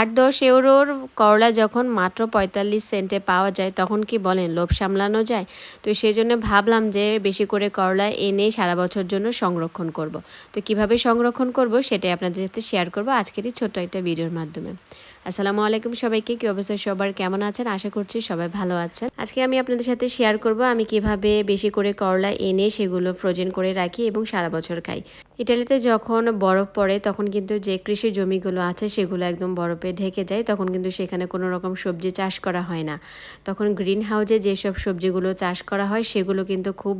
আট দশ ইউরোর করলা যখন মাত্র পঁয়তাল্লিশ সেন্টে পাওয়া যায়, তখন কি বলেন লোভ সামলানো যায়? তো সেই জন্য ভাবলাম যে বেশি করে করলা এনে সারা বছর জন্য সংরক্ষণ করব। তো কীভাবে সংরক্ষণ করব সেটাই আপনাদের সাথে শেয়ার করব আজকের এই ছোট্ট একটা ভিডিওর মাধ্যমে। আসসালামু আলাইকুম সবাইকে, কি অবস্থা সবার? কেমন আছেন? আশা করছি সবাই ভালো আছেন। আজকে আমি আপনাদের সাথে শেয়ার করব আমি কীভাবে বেশি করে করলা এনে সেগুলো ফ্রোজেন করে রাখি এবং সারা বছর খাই। ইটালিতে যখন বরফ পড়ে, তখন কিন্তু যে কৃষি জমিগুলো আছে সেগুলো একদম বরফে ঢেকে যায়, তখন কিন্তু সেখানে কোনো রকম সবজি চাষ করা হয় না। তখন গ্রিন হাউজে যেসব সবজিগুলো চাষ করা হয়, সেগুলো কিন্তু খুব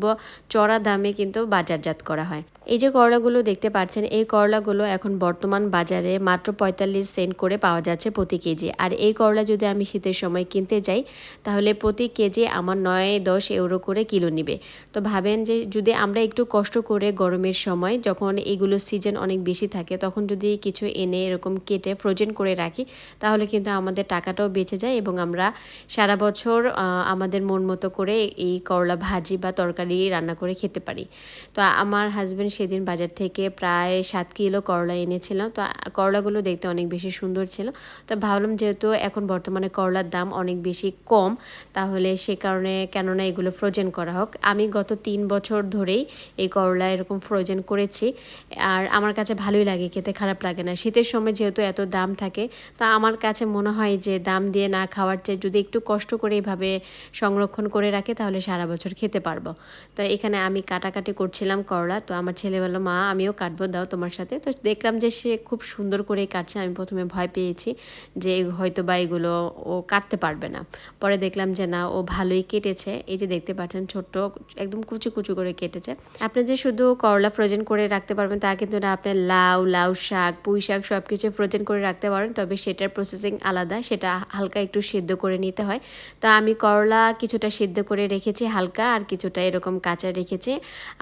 চড়া দামে কিন্তু বাজারজাত করা হয়। এই যে করলাগুলো দেখতে পাচ্ছেন, এই করলাগুলো এখন বর্তমান বাজারে মাত্র পঁয়তাল্লিশ সেন্ট করে পাওয়া যাচ্ছে প্রতি কেজি। আর এই করলা যদি আমি শীতের সময় কিনতে যাই, তাহলে প্রতি কেজি আমার নয় দশ ইউরো করে কিলো নিবে। তো ভাবেন যে যদি আমরা একটু কষ্ট করে গরমের সময় যখন এগুলো সিজন অনেক বেশি থাকে, তখন যদি কিছু এনে এরকম কেটে ফ্রোজেন করে রাখি, তাহলে কিন্তু আমাদের টাকাটাও বেঁচে যায় এবং আমরা সারা বছর আমাদের মন মতো করে এই করলা ভাজি বা তরকারি রান্না করে খেতে পারি। তো আমার হাজব্যান্ড সেদিন বাজার থেকে প্রায় সাত কিলো করলা এনেছিলাম। তো করলাগুলো দেখতে অনেক বেশি সুন্দর ছিল। তো ভাবলাম যেহেতু এখন বর্তমানে করলার দাম অনেক বেশি কম, তাহলে সে কারণে কেননা এগুলো ফ্রোজেন করা হোক। আমি গত তিন বছর ধরেই এই করলা এরকম ফ্রোজেন করেছি। আর আমার কাছে ভালোই লাগে, খেতে খারাপ লাগে না। শীতের সময় যেহেতু এত দাম থাকে, তা আমার কাছে মনে হয় যে দাম দিয়ে না খাওয়ার চেয়ে যদি একটু কষ্ট করে এইভাবে সংরক্ষণ করে রাখে, তাহলে সারা বছর খেতে পারব। তো এখানে আমি কাটাকাটি করছিলাম করলা। তো আমার ছেলে বলল, মা, আমিও কাটবো, দাও তোমার সাথে। তো দেখলাম যে সে খুব সুন্দর করে কাটছে। আমি প্রথমে ভয় পেয়েছি যে হয়তো বা এগুলো ও কাটতে পারবে না। পরে দেখলাম যে না, ও ভালোই কেটেছে। এই যে দেখতে পাচ্ছেন, ছোট্ট একদম কুচু কুচু করে কেটেছে। আপনি যে শুধু করলা ফ্রোজেন করে রাখতে পারবেন, তা কিন্তু না আপনার লাউ লাউ শাক, পুঁই শাক সব কিছু ফ্রোজেন করে রাখতে পারেন, তবে সেটার প্রসেসিং আলাদা, সেটা হালকা একটু সেদ্ধ করে নিতে হয়। তো আমি করলা কিছুটা সেদ্ধ করে রেখেছি হালকা, আর কিছুটা এরকম কাঁচা রেখেছি।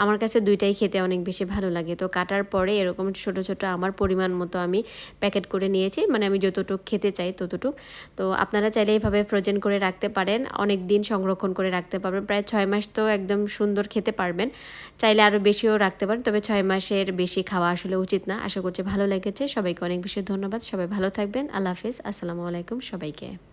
আমার কাছে দুইটাই খেতে অনেক বেশি ভালো লাগে। তো কাটার পরে এরকম ছোট ছোট আমার পরিমাণ মতো আমি প্যাকেট করে নিয়েছি। মানে আমি যতটুকু খেতে চাই ততটুক। তো আপনারা চাইলে এইভাবে ফ্রোজেন করে রাখতে পারেন। অনেক দিন সংরক্ষণ করে রাখতে পারবেন। প্রায় ছয় মাস তো একদম সুন্দর খেতে পারবেন। চাইলে আরও বেশিও রাখতে পারেন। তবে ছয় মাসের বেশি খাওয়া আসলে উচিত না। আশা করছি ভালো লেগেছে। সবাইকে অনেক বেশি ধন্যবাদ। সবাই ভালো থাকবেন। আল্লাহ হাফিজ। আসসালামু আলাইকুম সবাইকে।